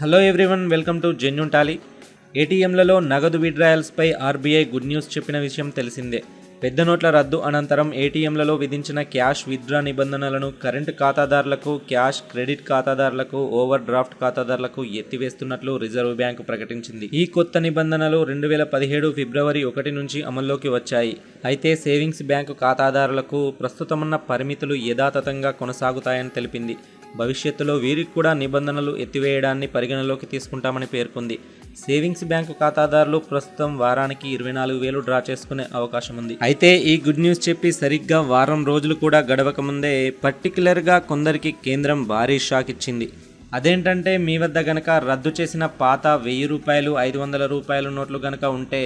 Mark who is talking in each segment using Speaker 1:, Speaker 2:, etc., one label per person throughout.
Speaker 1: Hello everyone welcome to genuine Tally ఏటీఎంలలో నగదు విడ్రాయల్స్పై RBI good news చెప్పిన విషయం తెలిసిందే. పెద్ద నోట్ల రద్దు అనంతరం ఏటీఎంలలో విధించిన క్యాష్ విత్డ్రా నిబంధనలను కరెంటు ఖాతాదారులకు క్యాష్ క్రెడిట్ ఖాతాదారులకు ఓవర్ డ్రాఫ్ట్ ఖాతాదారులకు ఎత్తివేస్తున్నట్లు రిజర్వ్ బ్యాంకు ప్రకటించింది. ఈ కొత్త నిబంధనలు రెండు వేల పదిహేడు ఫిబ్రవరి ఒకటి నుంచి అమల్లోకి వచ్చాయి. అయితే సేవింగ్స్ బ్యాంకు ఖాతాదారులకు ప్రస్తుతమున్న పరిమితులు యథాతథంగా కొనసాగుతాయని తెలిపింది. భవిష్యత్తులో వీరికి కూడా నిబంధనలు ఎత్తివేయడాన్ని పరిగణలోకి తీసుకుంటామని పేర్కొంది. సేవింగ్స్ బ్యాంకు ఖాతాదారులు ప్రస్తుతం వారానికి ఇరవై నాలుగు వేలు డ్రా చేసుకునే అవకాశం ఉంది. అయితే ఈ గుడ్ న్యూస్ చెప్పి సరిగ్గా వారం రోజులు కూడా గడవక ముందే పర్టికులర్గా కొందరికి కేంద్రం భారీ షాక్ ఇచ్చింది. అదేంటంటే మీ వద్ద గనక రద్దు చేసిన పాత వెయ్యి రూపాయలు ఐదు వందల రూపాయల నోట్లు గనక ఉంటే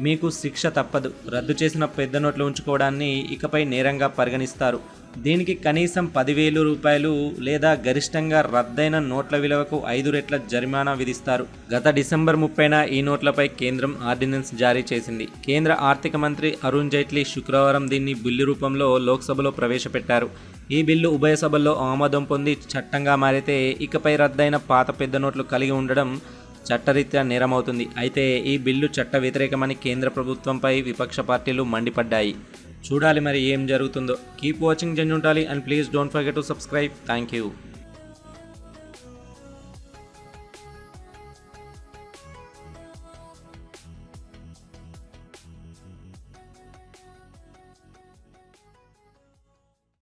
Speaker 1: మీకు శిక్ష తప్పదు. రద్దు చేసిన పెద్ద నోట్లు ఉంచుకోవడాన్ని ఇకపై నేరంగా పరిగణిస్తారు. దీనికి కనీసం పదివేలు రూపాయలు లేదా గరిష్టంగా రద్దయిన నోట్ల విలువకు ఐదు రెట్ల జరిమానా విధిస్తారు. గత డిసెంబర్ ముప్పైన ఈ నోట్లపై కేంద్రం ఆర్డినెన్స్ జారీ చేసింది. కేంద్ర ఆర్థిక మంత్రి అరుణ్ జైట్లీ శుక్రవారం దీన్ని బిల్లు రూపంలో లోక్సభలో ప్రవేశపెట్టారు. ఈ బిల్లు ఉభయ సభల్లో ఆమోదం పొంది చట్టంగా మారితే ఇకపై రద్దయిన పాత పెద్ద నోట్లు కలిగి ఉండడం చట్టరీత్యా నేరమవుతుంది. అయితే ఈ బిల్లు చట్ట వ్యతిరేకమని కేంద్ర ప్రభుత్వంపై విపక్ష పార్టీలు మండిపడ్డాయి. చూడాలి మరి ఏం జరుగుతుందో. Keep watching జంజుంటాలి and please don't forget to subscribe thank you